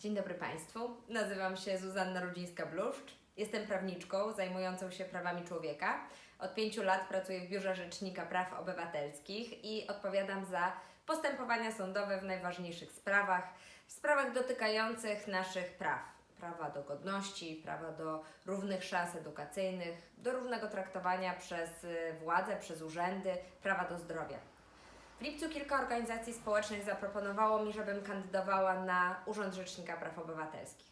Dzień dobry Państwu. Nazywam się Zuzanna Rudzińska-Bluszcz. Jestem prawniczką zajmującą się prawami człowieka. Od pięciu lat pracuję w Biurze Rzecznika Praw Obywatelskich i odpowiadam za postępowania sądowe w najważniejszych sprawach, w sprawach dotykających naszych praw. Prawa do godności, prawa do równych szans edukacyjnych, do równego traktowania przez y, władze, przez urzędy, prawa do zdrowia. W lipcu kilka organizacji społecznych zaproponowało mi, żebym kandydowała na Urząd Rzecznika Praw Obywatelskich.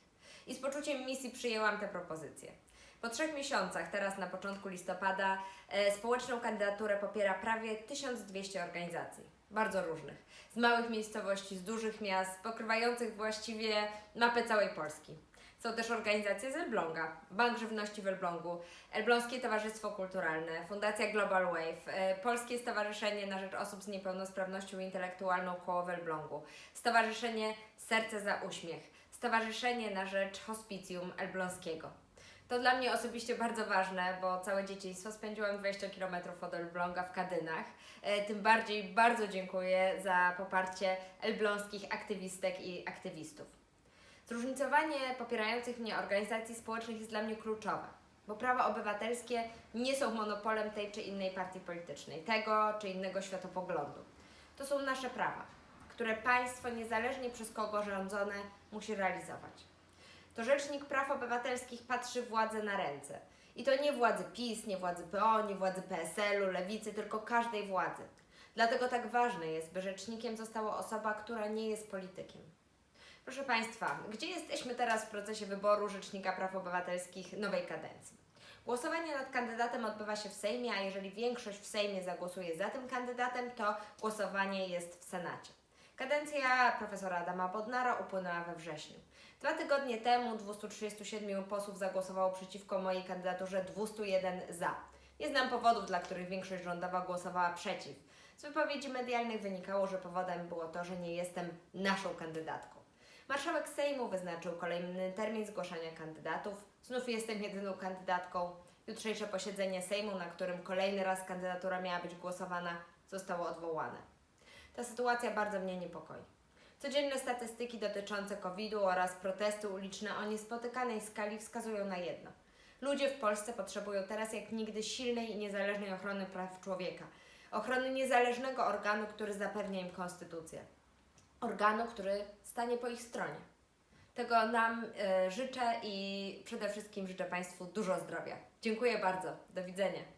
I z poczuciem misji przyjęłam tę propozycję. Po trzech miesiącach, teraz na początku listopada, e, społeczną kandydaturę popiera prawie 1200 organizacji, bardzo różnych. Z małych miejscowości, z dużych miast, pokrywających właściwie mapę całej Polski. Są też organizacje z Elbląga, Bank Żywności w Elblągu, Elbląskie Towarzystwo Kulturalne, Fundacja Global Wave, e, Polskie Stowarzyszenie na Rzecz Osób z Niepełnosprawnością Intelektualną Koło w Elblągu, Stowarzyszenie Serce za Uśmiech, Stowarzyszenie na Rzecz Hospicjum Elbląskiego. To dla mnie osobiście bardzo ważne, bo całe dzieciństwo spędziłam 20 km od Elbląga w Kadynach. E, Tym bardziej bardzo dziękuję za poparcie elbląskich aktywistek i aktywistów. Zróżnicowanie popierających mnie organizacji społecznych jest dla mnie kluczowe, bo prawa obywatelskie nie są monopolem tej czy innej partii politycznej, tego czy innego światopoglądu. To są nasze prawa, które państwo, niezależnie przez kogo rządzone, musi realizować. To Rzecznik Praw Obywatelskich patrzy władzy na ręce. I to nie władzy PiS, nie władzy PO, nie władzy PSL-u, lewicy, tylko każdej władzy. Dlatego tak ważne jest, by rzecznikiem została osoba, która nie jest politykiem. Proszę Państwa, gdzie jesteśmy teraz w procesie wyboru Rzecznika Praw Obywatelskich nowej kadencji? Głosowanie nad kandydatem odbywa się w Sejmie, a jeżeli większość w Sejmie zagłosuje za tym kandydatem, to głosowanie jest w Senacie. Kadencja profesora Adama Bodnara upłynęła we wrześniu. Dwa tygodnie temu 237 posłów zagłosowało przeciwko mojej kandydaturze, 201 za. Nie znam powodów, dla których większość rządowa głosowała przeciw. Z wypowiedzi medialnych wynikało, że powodem było to, że nie jestem naszą kandydatką. Marszałek Sejmu wyznaczył kolejny termin zgłaszania kandydatów. Znów jestem jedyną kandydatką. Jutrzejsze posiedzenie Sejmu, na którym kolejny raz kandydatura miała być głosowana, zostało odwołane. Ta sytuacja bardzo mnie niepokoi. Codzienne statystyki dotyczące COVID-u oraz protesty uliczne o niespotykanej skali wskazują na jedno. Ludzie w Polsce potrzebują teraz jak nigdy silnej i niezależnej ochrony praw człowieka. Ochrony niezależnego organu, który zapewnia im konstytucja. Organu, który stanie po ich stronie. Tego nam e, życzę i przede wszystkim życzę Państwu dużo zdrowia. Dziękuję bardzo. Do widzenia.